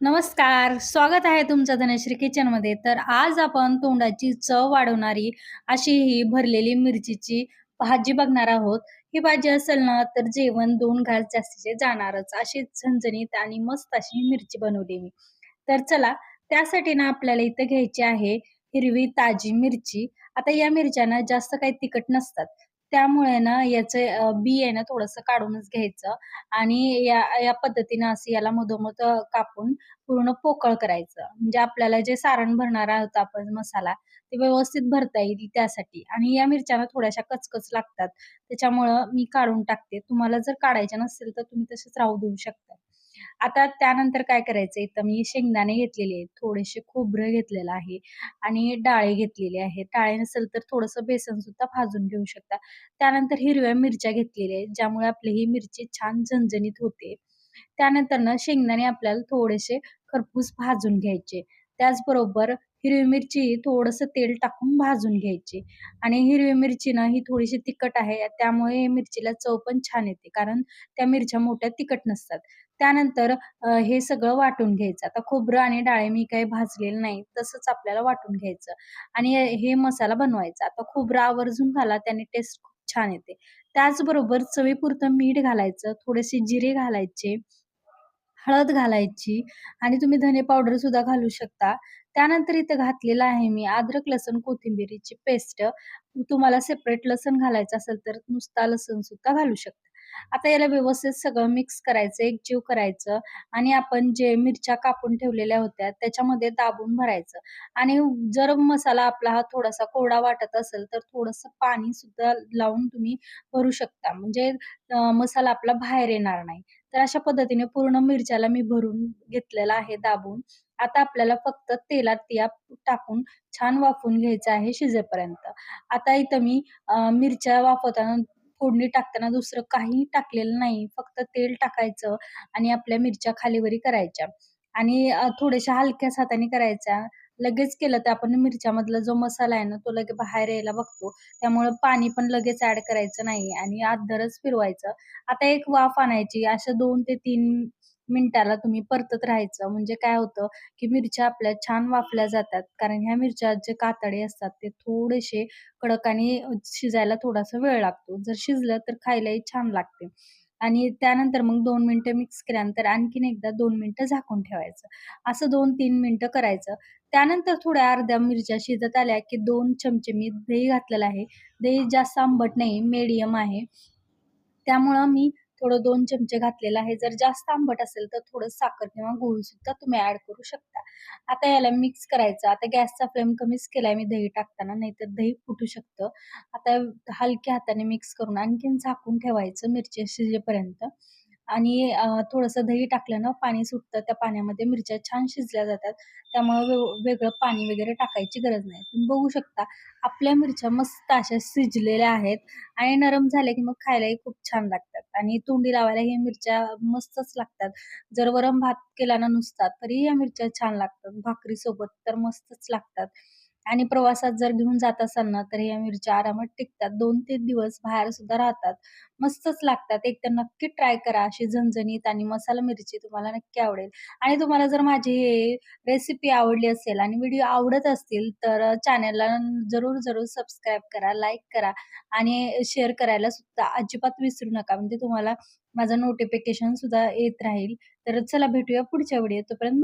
नमस्कार. स्वागत आहे तुमचं धनश्री किचनमध्ये. तर आज आपण तोंडाची चव वाढवणारी अशी ही भरलेली मिरचीची भाजी बघणार आहोत. ही भाजी असेल ना तर जेवण दोन घास जास्तीचे जाणारच. अशी झणझणीत आणि मस्त अशी मिरची बनवली मी. तर चला त्यासाठी ना आपल्याला इथं घ्यायची आहे हिरवी ताजी मिरची. आता या मिरच्यांना जास्त काही तिखट नसतात. त्यामुळे ना याचे अ, बी आहे ना थोडंसं काढूनच घ्यायचं आणि या या पद्धतीनं असं याला मधोमध कापून पूर्ण पोकळ करायचं. म्हणजे आपल्याला जे सारण भरणार आहोत आपण मसाला, ते व्यवस्थित भरता येईल त्यासाठी. आणि या मिरच्या ना थोड्याशा कचकच लागतात. त्याच्यामुळं मी काढून टाकते. तुम्हाला जर काढायच्या नसतील तर तुम्ही तसेच राहू देऊ शकता. आता त्यानंतर काय करायचं इथं मी शेंगदाणे घेतलेले आहेत, थोडेसे खोबरं घेतलेलं आहे आणि डाळे घेतलेले आहेत. डाळे नसेल तर थोडंसं बेसन सुद्धा भाजून घेऊ शकता. त्यानंतर हिरव्या मिरच्या घेतलेल्या आहेत, ज्यामुळे आपली ही मिरची छान झणझणीत होते. त्यानंतर ना शेंगदाणे आपल्याला थोडेसे खरपूस भाजून घ्यायचे. त्याचबरोबर हिरवी मिरची थोडंसं तेल टाकून भाजून घ्यायची आणि हिरवी मिरची ना ही थोडीशी तिखट आहे, त्यामुळे मिरचीला चव पण छान येते. कारण त्या मिरच्या मोठ्या तिखट नसतात. त्यानंतर हे सगळं वाटून घ्यायचं. आता खोबरं आणि डाळे मी काही भाजलेलं नाही, तसंच आपल्याला वाटून घ्यायचं आणि हे मसाला बनवायचा. आता खोबरं आवर्जून घाला, त्याने टेस्ट खूप छान येते. त्याचबरोबर चवीपुरतं मीठ घालायचं, थोडेसे जिरे घालायचे, हळद घालायची आणि तुम्ही धने पावडर सुद्धा घालू शकता. त्यानंतर इथं घातलेलं आहे मी अद्रक, लसूण, कोथिंबिरीची पेस्ट. तुम्हाला सेपरेट लसूण घालायचं असेल तर नुसता लसूण सुद्धा घालू शकता. आता याला व्यवस्थित सगळं मिक्स करायचं, एकजीव करायचं आणि आपण जे मिरच्या कापून ठेवलेल्या होत्या त्याच्यामध्ये दाबून भरायचं आणि जर मसाला आपला हा थोडासा कोरडा वाटत असेल तर थोडंसं पाणी सुद्धा लावून तुम्ही भरू शकता. म्हणजे मसाला आपला बाहेर येणार नाही. तर अशा पद्धतीने पूर्ण मिरच्याला मी भरून घेतलेला आहे दाबून. आता आपल्याला फक्त तेलात या टाकून छान वाफून घ्यायचं आहे शिजेपर्यंत. आता इथं मी मिरच्या वाफवताना फोडणी टाकताना दुसरं काही टाकलेलं नाही. फक्त तेल टाकायचं आणि आपल्या मिरच्या खालीवरी करायच्या आणि थोड्याशा हलक्या हाताने करायच्या. लगेच केलं तर आपण मिरच्यामधला जो मसाला आहे ना, तो लगेच बाहेर यायला बघतो. त्यामुळे पाणी पण लगेच ऍड करायचं नाही आणि अधरच फिरवायचं. आता एक वाफ आणायची. अशा दोन ते तीन मिनिटाला तुम्ही परतत राहायचं. म्हणजे काय होतं, की मिरच्या आपल्या छान वाफल्या जातात. कारण ह्या मिरच्या जे कातडे असतात ते थोडेसे कडक आणि शिजायला थोडासा वेळ लागतो. जर शिजलं तर खायलाही छान लागते. आणि त्यानंतर मग दोन मिनिटं मिक्स केल्यानंतर आणखीन एकदा दोन मिनिटं झाकून ठेवायचं. असं 2-3 मिनिटं करायचं. त्यानंतर थोड्या अर्ध्या मिरच्या शिजत आल्या, की दोन चमचे मी दही घातलेलं आहे. दही जास्त आंबट नाही, मीडियम आहे. त्यामुळं मी थोडं दोन चमचे घातलेलं आहे. जर जास्त आंबट असेल तर थोडं साखर किंवा गूळ सुद्धा तुम्ही ऍड करू शकता. आता याला मिक्स करायचं. आता गॅसचा फ्लेम कमीच केलाय मी दही टाकताना, नाहीतर दही फुटू शकतं. आता हलक्या हाताने मिक्स करून आणखीन झाकून ठेवायचं मिरची शिजेपर्यंत आणि थोडंसं दही टाकलं ना पाणी सुटतं. त्या पाण्यामध्ये मिरच्या छान शिजल्या जातात. त्यामुळं वेव वेगळं पाणी वगैरे टाकायची गरज नाही. तुम्ही बघू शकता आपल्या मिरच्या मस्त अशा शिजलेल्या आहेत आणि नरम झाल्या की मग खायलाही खूप छान लागतात आणि तोंडी लावायला हे मिरच्या मस्तच लागतात. जर वरम भात केला ना नुसता तरी या मिरच्या छान लागतात. भाकरीसोबत तर मस्तच लागतात आणि प्रवासात जर घेऊन जात असाल ना, तर या मिरच्या आरामात टिकतात. 2-3 दिवस बाहेर सुद्धा राहतात. मस्तच लागतात. एक तर नक्की ट्राय करा. अशी झणझणीत आणि मसाला मिरची तुम्हाला नक्की आवडेल आणि तुम्हाला जर माझी हे रेसिपी आवडली असेल आणि व्हिडिओ आवडत असतील तर चॅनलला जरूर, जरूर सबस्क्राईब करा, लाईक करा आणि शेअर करायला सुद्धा अजिबात विसरू नका. म्हणजे तुम्हाला माझं नोटिफिकेशन सुद्धा येत राहील. तर चला भेटूया पुढच्या व्हिडिओ तोपर्यंत